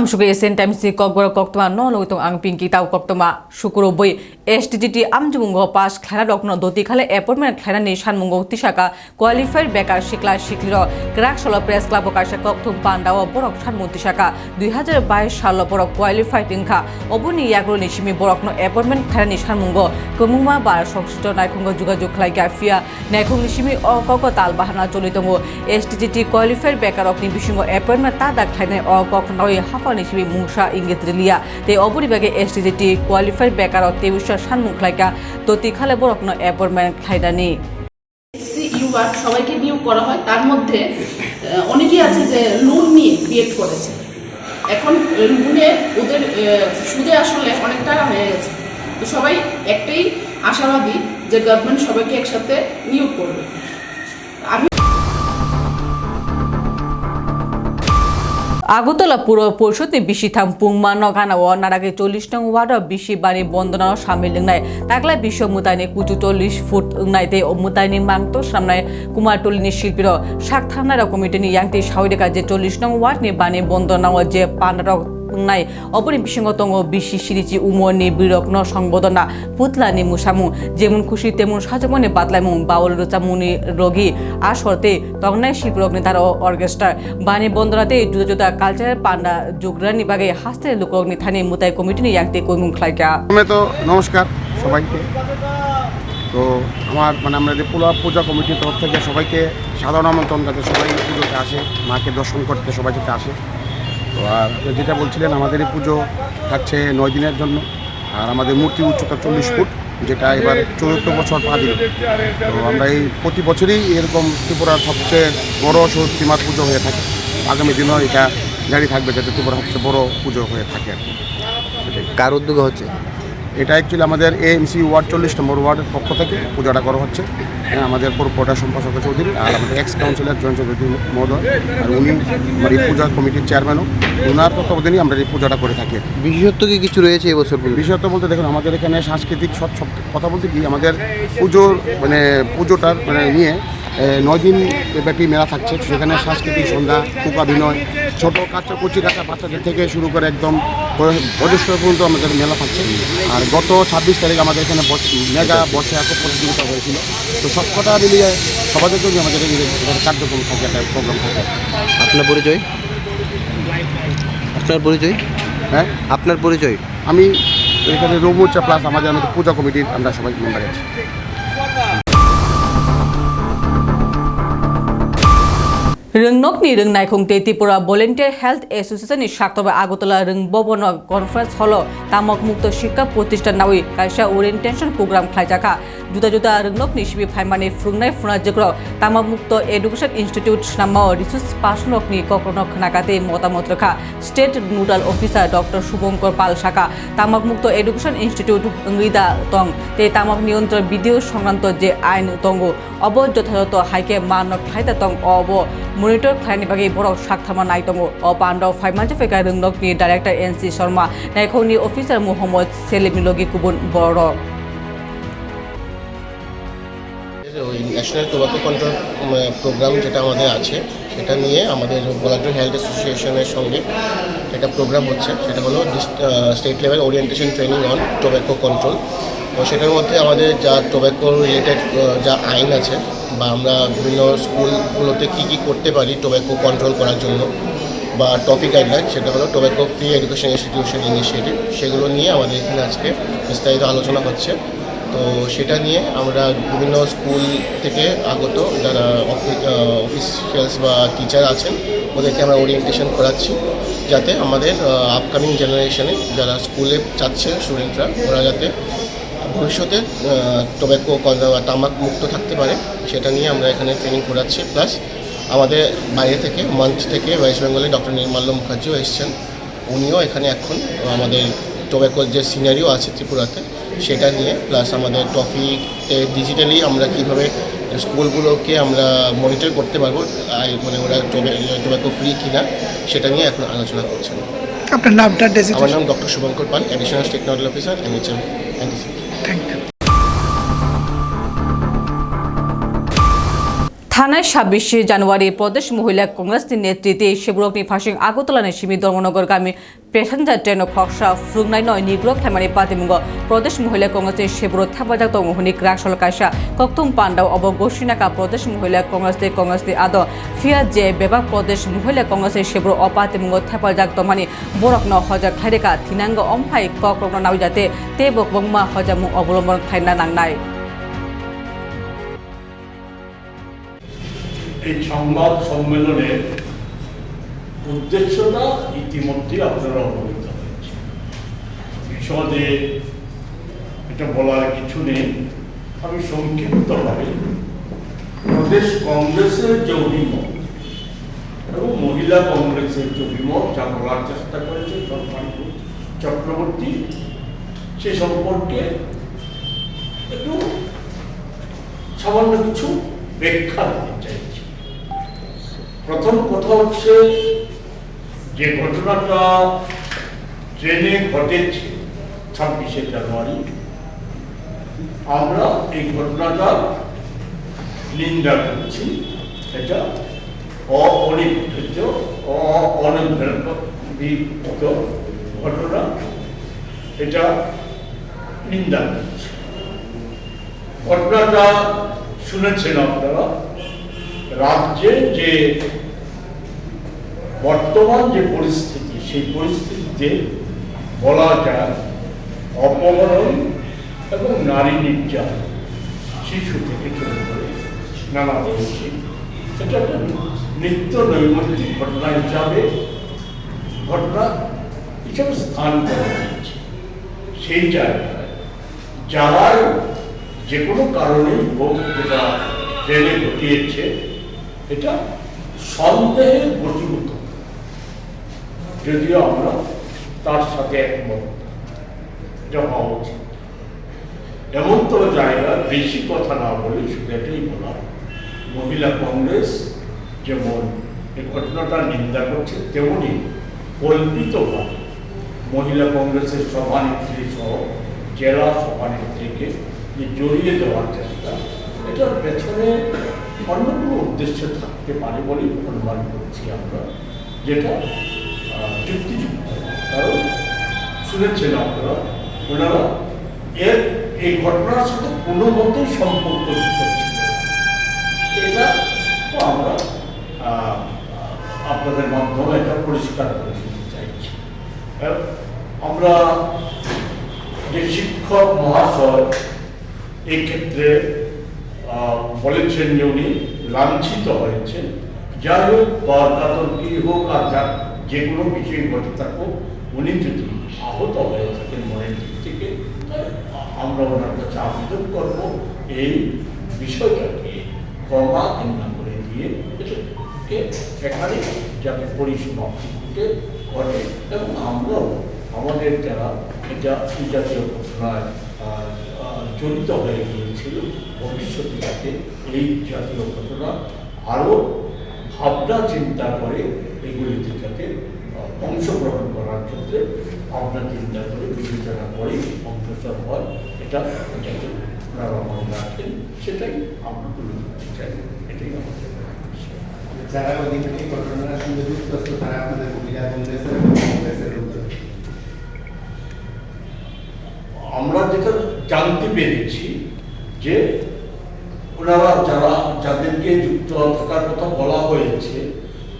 amsuge esen time si kokbor koktoma no lo tong ang pinki tau koktoma shukuro boi STGT amjumungo pas khana dokno doti khale appointment khana ni shanmungo tisaka qualified bekar shikla shikliro krak solo press club kasha koktum pandaw borok shanmun tisaka 2022 সাল borok qualified ingkha obuni yagro ni shimi borok no appointment khana ni shanmungo kumuma bar সংশ্লিষ্ট নাইখঙ্গ যোগাযোগ খাই গাফিয়া নাইখং নিশিমি অকক তাল বাহানা চলিতঙ্গ STGT qualified বেকারক নি বিসঙ্গ appointment তা দাগ খাইনাই অকক নয় হাফা নিশিমি মুংসা ইঙ্গিত রিলিয়া তে অপরিবাগে এসটিজিটি কোয়ালিফাইড বেকারক তে বিশ্ব সানমুখ লাইকা। ততি খালে বরক ন এপয়েন্টমেন্ট খাইদানি সবাইকে নিয়োগ করা হয়। তার মধ্যে অনেকেই আছে যে লোন নিয়ে বিএড করেছে। এখন লোনে ওদের সুদে আসলে অনেক টাকা হয়ে গেছে। তো সবাই একটাই আশাবাদী যে গভর্নমেন্ট সবাইকে একসাথে নিয়োগ করবে। আগতলা পুর পরিষদ বিশি থাম পুংমা নগানা ও নারাগে চল্লিশ নং ওয়ার্ড বিশি বাড়ি বন্দনা সামিল লিংনায় তাকলা বিশ্ব মুতায়নে কুচু চল্লিশ ফুট উংনাইতে ও মুতায়নি মাংত সামনায় কুমার টলিনী শিল্পীর সাক থানার কমিটি নিয়ে ইয়াংতি সাহরিকা যে চল্লিশ নং ওয়ার্ড নিয়ে বাণী বন্দনা ও যে পানরক yangti saureka je 40 nong ward ni bani bondona o je panrok নাই অপরি বিসঙ্গতঙ্গ বিশি সিরিজি উমনি বিরগ্ন সংবোধনা পুতলানি মুসামু যেমন খুশি তেমন সাজমনে বাতলাইমু বাউল রোচামুনি রোগী আসরতে তগনাই শিল্পরগ্নি তার অর্কেস্ট্রার বানি বন্দরাতে জুদা জুদা কালচারাল পান্ডা জুগরানি বাগে হাস্তে লোকগ্নি থানি মুতাই কমিটি নি ইয়াংতে কইমুং খাইকা প্রথমে তো নমস্কার সবাইকে তো আমার মানে আমরা যে পোলা পূজা কমিটির তরফ থেকে সবাইকে সাধারণ আমন্ত্রণ যাতে সবাই পুজোতে আসে মাকে দর্শন করতে সবাই যাতে আসে তো আর যেটা বলছিলেন আমাদের এই পুজো থাকছে নয় দিনের জন্য। আর আমাদের মূর্তি উচ্চতা চল্লিশ ফুট, যেটা এবার চৌদ্দ বছর পা দিল। তো আমরা এই প্রতি বছরই এরকম ত্রিপুরার সবচেয়ে বড় সরস্বতীমার পুজো হয়ে থাকে। আগামী দিনও এটা জারি থাকবে, যাতে ত্রিপুরা সবচেয়ে বড় পুজো হয়ে থাকে আর কি। কার উদ্যোগে হচ্ছে? এটা অ্যাকচুয়ালি আমাদের এএমসি ওয়ার্ড চল্লিশ নম্বর ওয়ার্ডের পক্ষ থেকে পূজাটা করা হচ্ছে। হ্যাঁ আমাদের পুরোপটা সম্পাদক চৌধুরী আর আমাদের এক্স কাউন্সিলর জয়ন্ত চৌধুরী মহোদয় আর উনি আমার এই পূজা কমিটির চেয়ারম্যানও ওনার তত্ত্বাবধানেই আমরা এই পূজাটা করে থাকি বিশেষত্ব কি কিছু রয়েছে এবছর পুজোয়? বিশেষত বলতে দেখুন আমাদের এখানে সাংস্কৃতিক সব কথা বলতে কি আমাদের পুজোর মানে পুজোটার মানে নিয়ে নয় দিন ব্যাপী মেলা থাকছে। সেখানে সাংস্কৃতিক সন্ধ্যা কুকাভিনয় ছোটো কাচ্চা কচি কাচ্চা বাচ্চাদের থেকে শুরু করে একদম বয়- বয়োজ্যেষ্ঠ পর্যন্ত আমাদের মেলা থাকছে। আর গত ছাব্বিশ তারিখ আমাদের এখানে মেগা বসে আঁকো প্রতিযোগিতা হয়েছিল। তো সব কটা মিলিয়ে সবাদের জন্য আমাদের কার্যক্রম থাকে একটা প্রোগ্রাম থাকে। আপনার পরিচয়? আপনার পরিচয়? হ্যাঁ? আপনার পরিচয়? আমি এখানে রৌমুচা প্লাস আমাদের আমাদের পূজা কমিটির আমরা সবাই মেম্বার আছি। রংনক নি রং নাইখং Tripura volunteer health association ni সাক্তবা আগরতলা রং ভবন কনফারেন্স হল তামক মুক্ত শিক্ষা প্রতিষ্ঠান নাওই কাইসা ওরিয়েন্টেশন প্রোগ্রাম খাইজাকা জুদা জুদা রংনক ni শিবি ফাইমানি ফ্রুনা জগ্র তামক মুক্ত এডুকেশন ইনস্টিটিউট নামাও রিসার্চ পার্সনক ni কখনো খানাকাতে মতামত রাখা। State nodal officer doctor Shubhankar Pal শাখা তামাক মুক্ত এডুকেশন ইনস্টিটিউট ইংরিদা তং, তে তামাক নিয়ন্ত্রণ বিধি সংক্রান্ত যে আইন তঙ্গ অব যথাযথ হাইকে মানক খাইতা তং, অব মনিটর খাইনি বাকি বড় সাকথামা নাই তঙ্গ অ পান্ডব ফাইমানজে ফেকা রংনক ni director N C Sharma, নাইখনি officer Mohammad Selim লগি কুবুন বড়। ওই ন্যাশনাল টোবাকো কন্ট্রোল প্রোগ্রাম যেটা আমাদের আছে, সেটা নিয়ে আমাদের গোলাঘাট হেলথ অ্যাসোসিয়েশনের সঙ্গে একটা প্রোগ্রাম হচ্ছে, সেটা হলো state level orientation training on tobacco control. তো সেটার মধ্যে আমাদের যা টোব্যাকো রিলেটেড যা আইন আছে, বা আমরা বিভিন্ন স্কুলগুলোতে কী কী করতে পারি টোব্যাকো কন্ট্রোল করার জন্য, বা টপিক গাইডলাইন, সেটা হলো tobacco free education institution initiative, সেগুলো নিয়ে আমাদের এখানে আজকে বিস্তারিত আলোচনা হচ্ছে। তো সেটা নিয়ে আমরা বিভিন্ন স্কুল থেকে আগত যারা অফিসিয়ালস বা টিচার আছেন, ওদেরকে আমরা ওরিয়েন্টেশন করাচ্ছি যাতে আমাদের আপকামিং জেনারেশনে যারা স্কুলে যাচ্ছে স্টুডেন্টরা ওরা যাতে ভবিষ্যতে টোব্যাকো তামাক মুক্ত থাকতে পারে, সেটা নিয়ে আমরা এখানে ট্রেনিং করাচ্ছি। প্লাস আমাদের বাইরে থেকে মান্থ থেকে ওয়েস্ট বেঙ্গলে ডক্টর নির্মাল্য মুখার্জিও এসছেন। উনিও এখানে এখন আমাদের টোব্যাকোর যে সিনারিও আছে ত্রিপুরাতে সেটা নিয়ে প্লাস আমাদের টপিকতে ডিজিটালি আমরা কীভাবে স্কুলগুলোকে আমরা মনিটর করতে পারব মানে ওরা টোব্যাকো ফ্রি কিনা সেটা নিয়ে এখন আলোচনা করছেন। আপনার নামটা আমার নাম doctor Shubhankar Pal additional technology officer M thank you thank you থানায় ছাব্বিশে জানুয়ারি প্রদেশ মহিলা কংগ্রেসের নেতৃত্বে শিবরগ্নি ফাঁসিং আগরতলা সিমি ধর্মনগরগামী প্যাসেঞ্জার ট্রেন খসা ফ্রুংনাই নয় নিগ্রক থামানি পাতিমুঙ্গ। প্রদেশ মহিলা কংগ্রেসের শিবর থাবাজাক তমোহনি ক্রাসল কাইসা, কক্তুম পান্ডাও অবগোষিনাকা প্রদেশ মহিলা কংগ্রেসের কংগ্রেসের আদ। ফিয়া যে বেবা প্রদেশ মহিলা কংগ্রেসের শিবর অপাতিমুঙ্গ থাপাজাক তমানি বরকন হজা খাইরেকা থিনাঙ্গ অমফাই কক্রম নাও যাতে, তে বকবংমা হজামু অবলম্বন খাইনা নাংনাই। এই সংবাদ সম্মেলনের উদ্দেশ্যটা ইতিমধ্যে আপনারা অবহিত হয়েছে বিশদে এটা বলার কিছু নেই। আমি সংক্ষিপ্তভাবে প্রদেশ কংগ্রেসের যে অভিমত এবং মহিলা কংগ্রেসের যে অভিমত, যা বলার চেষ্টা করেছে চক্রবর্তী, সে সম্পর্কে একটু সামান্য কিছু ব্যাখ্যা দিতে। প্রথম কথা হচ্ছে যে ঘটনাটা ট্রেনে ঘটেছে ছাব্বিশে জানুয়ারি। আমরা এই ঘটনাটা নিন্দা করছি। এটা অপরিকৃত অনভিত ঘটনা। এটা নিন্দা করছি। ঘটনাটা শুনেছেন আপনারা? রাজ্যে যে বর্তমান যে পরিস্থিতি, সেই পরিস্থিতিতে বলা যায় অপহরণ এবং নারী নির্যাতন, শিশু থেকে শুরু করে নানা বয়সী এটা একটা নিত্য নৈমিত্তিক ঘটনা হিসাবে ঘটনা হিসাবে স্থান করা হয়েছে। সেই জায়গায় যারা যে কোনো কারণেই হোক যেটা ট্রেনে ঘটিয়েছে এটা সন্দেহের বশীভূত যদিও আমরা তার সাথে একমত, এটা হওয়া উচিত। এমন তো জায়গা বেশি কথা না বলে শুধু এটাই বলা, মহিলা কংগ্রেস যেমন এই ঘটনাটা নিন্দা করছে, তেমনি কল্পিতভাবে মহিলা কংগ্রেসের সভানেত্রী সহ জেলা সভানেত্রীকে জড়িয়ে দেওয়ার চেষ্টা, এটার পেছনে অন্য কোনো উদ্দেশ্য থাকতে পারে বলেই অনুমান করছি আমরা যেটা যুক্তিযুক্ত। কারণ শুনেছেন আপনারা ওনারা এর এই ঘটনার সাথে কোনো মতেই সম্পর্ক এটা আমরা আপনাদের মাধ্যমে এটা পরিষ্কার করে দিতে চাইছি। আমরা যে শিক্ষক মহাশয় এই ক্ষেত্রে আহ, বলেছেন যে উনি লাঞ্ছিত হয়েছেন। যাই হোক তর্কাতর্কি হোক আর যা, যে কোনো বিষয়ে ঘটে থাকুক, উনি যদি আহত হয়ে থাকেন মনের দিক থেকে আমরা ওনার কাছে আবেদন করব এই বিষয়টাকে ক্ষমা ঘৃণা করে দিয়ে এটাকে এখানে যাতে পরিসমাপ্তি ঘটে ঘটে এবং আমরাও, আমাদের যারা এটা জাতীয় ঘটনায় জড়িত হয়ে গিয়েছিল ভবিষ্যতে যাতে এই জাতীয় ঘটনা আরও ভাবনা, চিন্তা করে এগুলিতে যাতে অংশগ্রহণ করার ক্ষেত্রে ভাবনা, চিন্তা করে বিবেচনা করে অগ্রসর হয় এটা যাতে আপনারা মনে রাখেন, সেটাই আমরা তুলে ধরতে চাই, এটাই আমাদের। যারা অধিকারী ঘটনার সঙ্গে যুক্ত তারা আপনাদের মহিলা কংগ্রেসের এবং কংগ্রেসের উদ্যোগ আমরা যেটা জানতে পেরেছি যে ওনারা যারা যাদেরকে যুক্ত থাকার কথা বলা হয়েছে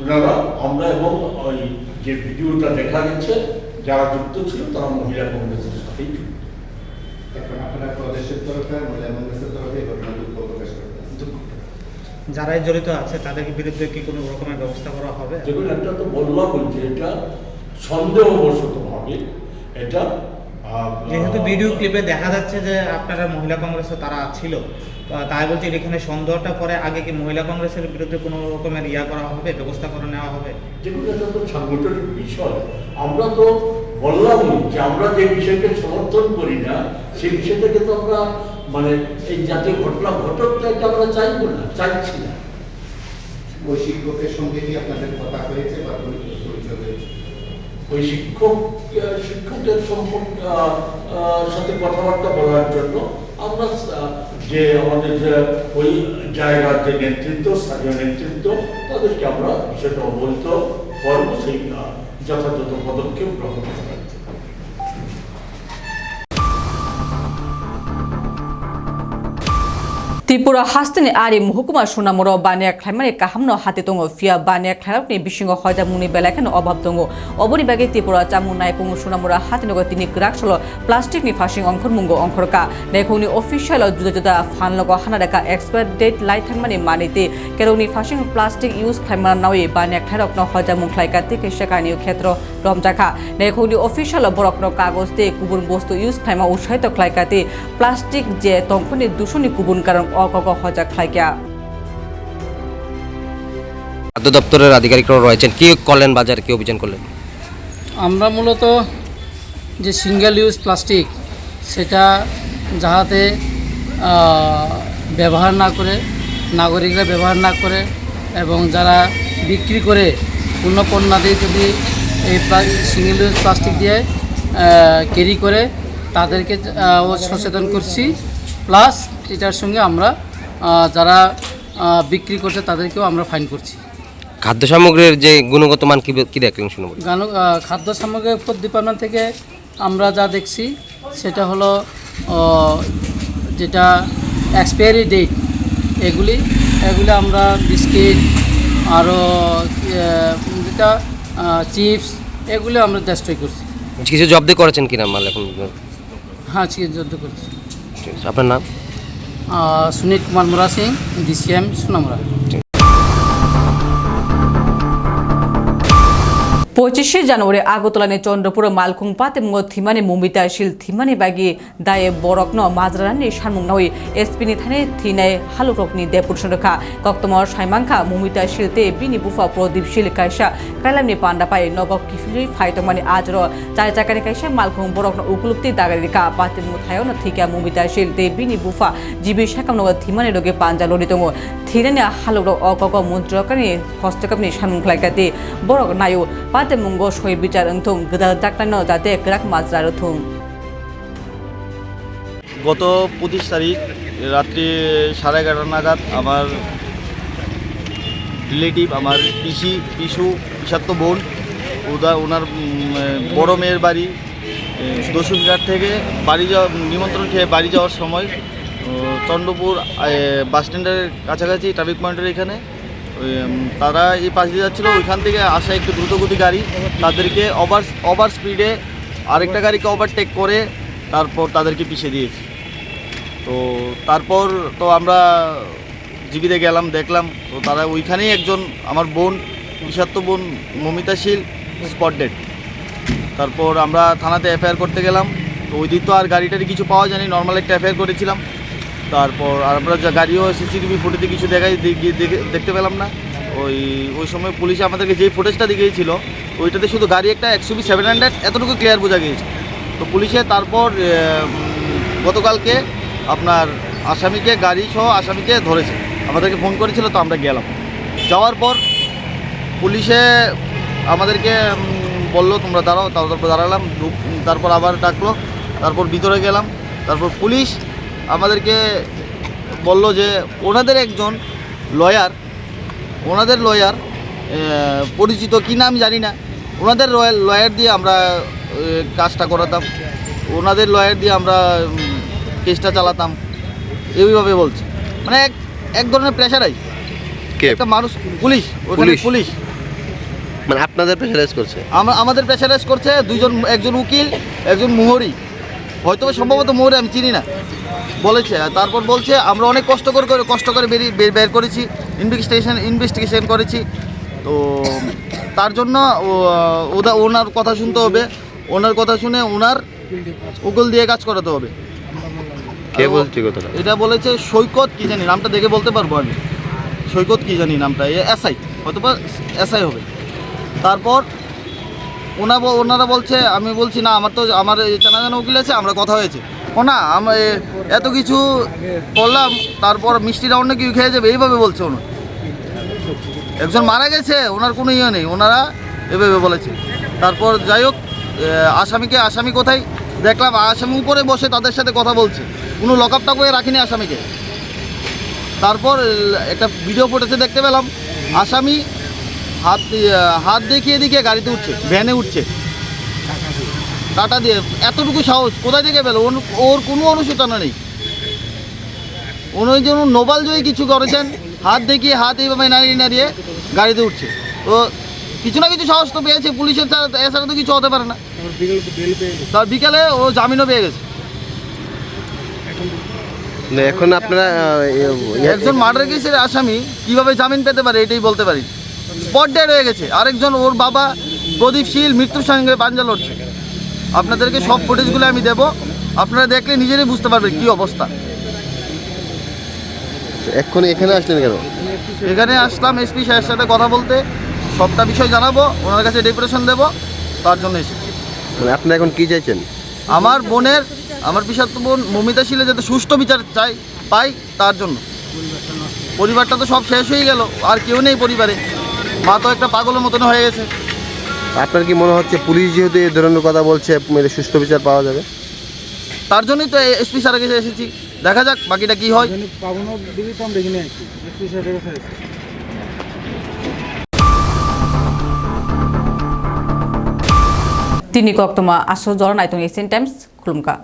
ওনারা আমরা এবং ওই যে ভিডিওটা দেখা গেছে যারা যুক্ত ছিল তারা মহিলা কংগ্রেসের সাথেই যুক্ত। এখন আপনারা প্রদেশের তরফে আর মহিলা কংগ্রেসের তরফে ঘটনা দুঃখ প্রকাশ করতেছেন যারা জড়িত আছে তাদের বিরুদ্ধে কি কোনো রকমের ব্যবস্থা করা হবে? যেগুলো একটা তো বললাম যে এটা সন্দেহবশত ভাবে এটা যেহেতু ভিডিও ক্লিপে দেখা যাচ্ছে যে আপনারা মহিলা কংগ্রেসে তারা ছিল তাই বলছি এখানে সন্দেহটা পরে আগে কি মহিলা কংগ্রেসের বিরুদ্ধে কোনো রকমের ইয়া করা হবে ব্যবস্থা করে নেওয়া হবে? যেগুলো তো সাংগঠনিক বিষয়। আমরা তো বললাম যে আমরা যে বিষয়কে সমর্থন করি না সেই বিষয়টাকে তো আমরা মানে এই জাতীয় ঘটনা ঘটক তো এটা আমরা চাইব না চাইছি না। ওই শিক্ষকের সঙ্গে কি আপনাদের কথা হয়েছে বা পরি- পরিচয় হয়েছে ওই শিক্ষক শিক্ষকদের সম্পর্কে সাথে কথাবার্তা বলার জন্য আমরা যে আমাদের ওই জায়গার যে নেতৃত্ব, স্থানীয় নেতৃত্ব, তাদেরকে আমরা সেটা অবহিত করব, সেই যথাযথ পদক্ষেপ গ্রহণ করার ত্রিপুরা হাস্তিনি আরি মহকুমা সোনামর বানিয়া খ্লাইমানি কাহামনো হাতে দङ ফিয়া বানিয়া খ্লাইনি বিশিঙ্গ হজা মুনি বেলাখানো অভাব দङ অবনি বাগে ত্রিপুরা চামু নাইপুং, সোনামরা হাতিনগ তিনি গ্রাকসল প্লাস্টিকনি ফাঁসিং অঙ্কর মুঙ্গ অঙ্করকা দেখুনি অফিসিয়াল জুদা জুদা ফানলগ হানা রেখা এক্সপায়ার ডেট লাই থাকমানি মানিতে। কেরৌনি ফাঁসিং, প্লাস্টিক ইউজ খ্লাইমা নাওয়ে বানিয়া খ্লাইরকন হজা মুং খ্লাইকাতে কেশেকানীয় ক্ষেত্র রমজাখা। দেখুনি অফিসিয়াল বরকন কাগজ দিয়ে কুবুন বস্তু ইউজ খ্লাইমা উৎসাহিত খ্লাইকাতে। প্লাস্টিক যে তঙ্কনি দূষণী কুবুন কারণ অকগ হজা খ্লাইকা খাদ্য দপ্তরের আধিকারিকরাও রয়েছেন। কি করলেন বাজার? কি অভিযান করলেন? আমরা মূলত যে সিঙ্গেল ইউজ প্লাস্টিক সেটা যাহাতে ব্যবহার না করে নাগরিকরা ব্যবহার না করে এবং যারা বিক্রি করে পণ্য পণ্যাদি যদি এই সিঙ্গেল ইউজ প্লাস্টিক দিয়ে ক্যারি করে তাদেরকে সচেতন করছি। প্লাস এটার সঙ্গে আমরা যারা বিক্রি করছে তাদেরকেও আমরা ফাইন করছি। খাদ্য সামগ্রীর যে গুণগত মান কি দেখলেন শুনে বলুন। গান খাদ্য সামগ্রী উৎপাদ ডিপার্টমেন্ট থেকে আমরা যা দেখছি সেটা হলো যেটা এক্সপায়ারি ডেট এগুলি এগুলি আমরা বিস্কিট আরও যেটা চিপস এগুলি আমরা ডেস্ট্রয় করছি। কিছু জব্দ করেছেন কিনা মাল এখন? হ্যাঁ চিকিৎসা করছি। আপনার নাম? সুনীল কুমার মুরা সিং ডিসিএম সোনামুরা। পঁচিশে জানুয়ারি আগতলানে চন্দ্রপুর মালকুং পাতে মুঙ্গ থিমানি মুম্বিতা শিল থিমানি বাগি, দায়ে, বরকন মাজরানি সানমুং নাওই এসপিনি থানে থিনাই হালুরকনি দেপুরসন রেখা কক্তমর, সাইমাংখা, মুমিতা, শিলতে বিনি বুফা প্রদীপ শিল কাইসা কাইলামনি পান্ডা পাই নগক কিফিলি ফাইতমানি আজর চাই চাকানি কাইসা মালকুং বরকন, উপলব্ধি দাগারি রেখা পাতে মুথায়ও না থিকা, মুমিতা, শিলতে বিনি বুফা জিবি সাকাম নগ থিমানি, রোগে পাঞ্জা লড়ি দङ থিনানি হালুর অগগ মন্ত্রকানি, হস্তকাপনি সানমুং খাইকাতে বরক নায়ু পাতে যাতে মঙ্গ shoi বিচার অংথুম গদাল dakna যাতে krak মাজরা থুম গত পঁচিশ তারিখ, রাত্রি সাড়ে এগারোটা নাগাদ আমার রিলেটিভ আমার পিসি, পিসু পিসাত্ত বোন, ওদা ওনার বড় মেয়ের বাড়ি দশুরঘাট থেকে বাড়ি যাওয়া নিমন্ত্রণ খেয়ে বাড়ি যাওয়ার সময় চন্ডপুর বাস স্ট্যান্ডের কাছাকাছি ট্রাফিক পয়েন্টের এখানে তারা এই পাশ দিয়ে যাচ্ছিল, ওইখান থেকে আসা একটু দ্রুতগতি গাড়ি। তাদেরকে ওভার ওভার স্পিডে আরেকটা গাড়িকে ওভারটেক করে তারপর তাদেরকে পিছিয়ে দিয়েছি। তো তারপর তো আমরা জিবিতে গেলাম, দেখলাম, তো তারা ওইখানেই একজন আমার বোন বিষাক্ত বোন, মমিতাশীল স্পট ডেড তারপর আমরা থানাতে এফআইআর করতে গেলাম। তো ওই দিন তো আর গাড়িটারি কিছু পাওয়া যায়নি নর্মাল একটা এফআইআর করেছিলাম। তারপর আর আমরা যা গাড়িও সিসিটিভি ফুটেজে কিছু দেখাই দেখে- দেখে- দেখতে পেলাম না। ওই ওই সময় পুলিশ আমাদেরকে যেই ফুটেজটা দেখিয়েছিল, ওইটাতে শুধু গাড়ি একটা একশো বি সেভেন হান্ড্রেড এতটুকু ক্লিয়ার বোঝা গিয়েছে। তো পুলিশে তারপর গতকালকে আপনার আসামিকে গাড়ি সহ আসামিকে ধরেছে। আমাদেরকে ফোন করেছিল, তো আমরা গেলাম। যাওয়ার পর পুলিশে আমাদেরকে বলল, তোমরা দাঁড়াও, তারপর দাঁড়ালাম তারপর আবার ডাকলো, তারপর ভিতরে গেলাম। তারপর পুলিশ আমাদেরকে বলল যে ওনাদের একজন লয়ার ওনাদের লয়ার পরিচিত কী নাম জানি না ওনাদের লয়ার লয়ার দিয়ে আমরা কাজটা করাতাম। ওনাদের লয়ার দিয়ে আমরা কেসটা চালাতাম। এইভাবে বলছে। মানে এক এক ধরনের প্রেশারাইজ একটা মানুষ পুলিশ ওখানে পুলিশ? পুলিশ। মানে আপনাদের প্রেশারাইজ করছে? আমা- আমাদের প্রেশারাইজ করছে দুইজন একজন উকিল একজন মোহরি। হয়তো সম্ভবত মোহরি আমি চিনি না। বলেছে তারপর বলছে আমরা অনেক কষ্ট করে করে- কষ্ট করে বেরিয়ে বের- বের করেছি ইনভেস্টিগেশন ইনভেস্টিগেশন করেছি। তো তার জন্য ওদা ওনার কথা শুনতে হবে। ওনার কথা শুনে ওনার উকিল দিয়ে কাজ করাতে হবে। কে বলছে কথাটা? এটা বলেছে সৈকত কি জানি নামটা দেখে বলতে পারব আমি। সৈকত কি জানি নামটা এসআই হয়তো বা এসআই হবে। তারপর ওনা ওনারা বলছে, আমি বলছি, না, আমার তো, আমার চেনা জানা উকিল আছে, আমরা কথা হয়েছে। ও না আমরা এত কিছু করলাম তারপর মিষ্টি রাউন্ডে কি খেয়ে যাবে, এইভাবে বলছে ওনার একজন মারা গেছে, ওনার কোনো ইয়ে নেই, ওনারা এভাবে বলেছে। তারপর যাই হোক আসামিকে, আসামি কোথায়? দেখলাম, আসামি উপরে বসে তাদের সাথে কথা বলছে। কোনো লক আপটা করে রাখিনি আসামিকে। তারপর একটা ভিডিও ফুটেজে দেখতে পেলাম। আসামি হাত হাত দেখিয়ে দেখিয়ে গাড়িতে উঠছে ভ্যানে উঠছে। টাটা দিয়ে এতটুকু সাহস কোথায় থেকে পেল? ওর- কোনো অনুশোচনা নেই। উনি যেন নোবাল জয়ী কিছু করেছেন হাত দেখিয়ে হাত এইভাবে নাড়িয়ে নাড়িয়ে গাড়িতে উঠছে। তো কিছু না কিছু সাহস তো পেয়েছে পুলিশের ছাড়া এছাড়া তো কিছু হতে পারে না। তার বিকালে ও জামিনও পেয়ে গেছে। এখন আপনারা একজন মার্ডার কেসের আসামি কীভাবে জামিন পেতে পারে এটাই বলতে পারি স্পট ডেড হয়ে গেছে। আরেকজন ওর বাবা প্রদীপ শীল মৃত্যুর সঙ্গে পাঞ্জা লড়ছে। আপনাদেরকে সব ফুটেজগুলো আমি দেব। আপনারা দেখলে নিজেরাই বুঝতে পারবেন কি অবস্থা। এখন এখানে আসলেন কেন? এখানে আসলাম এসপি সাহেবের সাথে কথা বলতে। সবটা বিষয় জানাব ওনার কাছে ডেপুটেশন দেবো তার জন্য এসেছি। মানে আপনারা এখন কি চাইছেন? আমার বোনের আমার বিষাক্ত বোন মমিতা শিলে যাতে সুষ্ঠু বিচার চাই পাই তার জন্য। পরিবারটা তো সব শেষ হয়ে গেল আর কেউ নেই পরিবারে। মা তো একটা পাগলের মতন হয়ে গেছে। আপনার কি মনে হচ্ছে পুলিশ যেহেতু এই ধরনের কথা বলছে মেয়েদের সুস্থ বিচার পাওয়া যাবে? তার জন্যই তো এসপি স্যারের কাছে এসেছি। দেখা যাক বাকিটা কি হয়। তিনি jor na itong Asian Times khulumka.